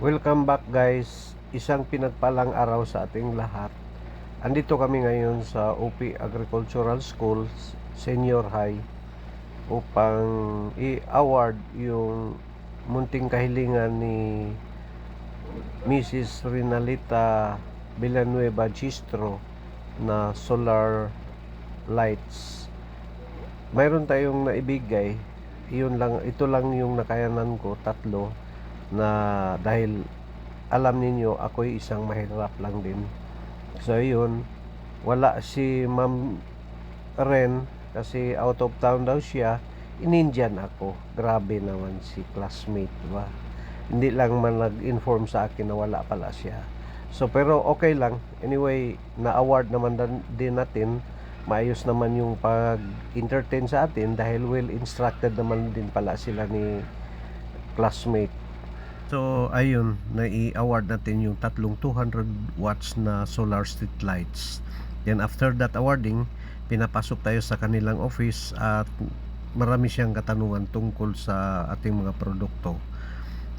Welcome back guys. Isang pinagpalang araw sa ating lahat. Andito kami ngayon sa UP Agricultural School Senior High upang i-award yung munting kahilingan ni Mrs. Rinalita Villanueva Gistro na solar lights. Mayroon tayong naibigay. Iyon lang, ito lang yung nakayanan ko, tatlo na dahil alam ninyo ako'y isang mahirap lang din. So yun. Wala si ma'am Ren kasi out of town daw siya. Inindian ako. Grabe naman si classmate ba? Hindi lang man nag-inform sa akin na wala pala siya. So pero okay lang. Anyway na award naman din natin. Maayos naman yung pag-entertain sa atin dahil well instructed naman din pala sila ni classmate So, ayun, nai-award natin yung tatlong 200 watts na solar street lights. Then after that awarding, pinapasok tayo sa kanilang office at marami siyang katanungan tungkol sa ating mga produkto.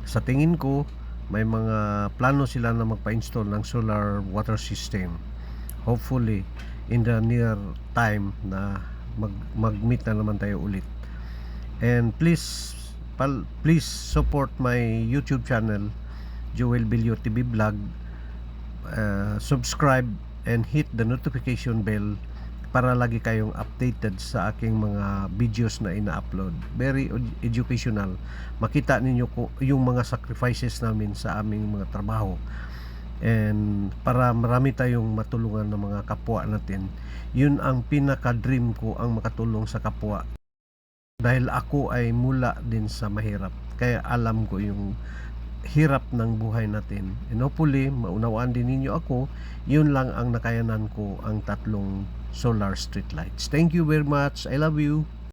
Sa tingin ko, may mga plano sila na magpa-install ng solar water system. Hopefully, in the near time na mag mag-meet na naman tayo ulit. And please please support my YouTube channel Joel Bilyo TV Vlog. Uh, subscribe and hit the notification bell para lagi kayong updated sa aking mga videos na ina-upload. Very ed- educational. Makita ninyo ko yung mga sacrifices namin sa aming mga trabaho. And para marami tayong matulungan ng mga kapwa natin yun ang pinaka dream ko ang makatulong sa kapwa dahil ako ay mula din sa mahirap. Kaya alam ko yung hirap ng buhay natin. And hopefully maunawaan din ninyo ako yun lang ang nakayanan ko ang tatlong solar street lights thank you very much. I love you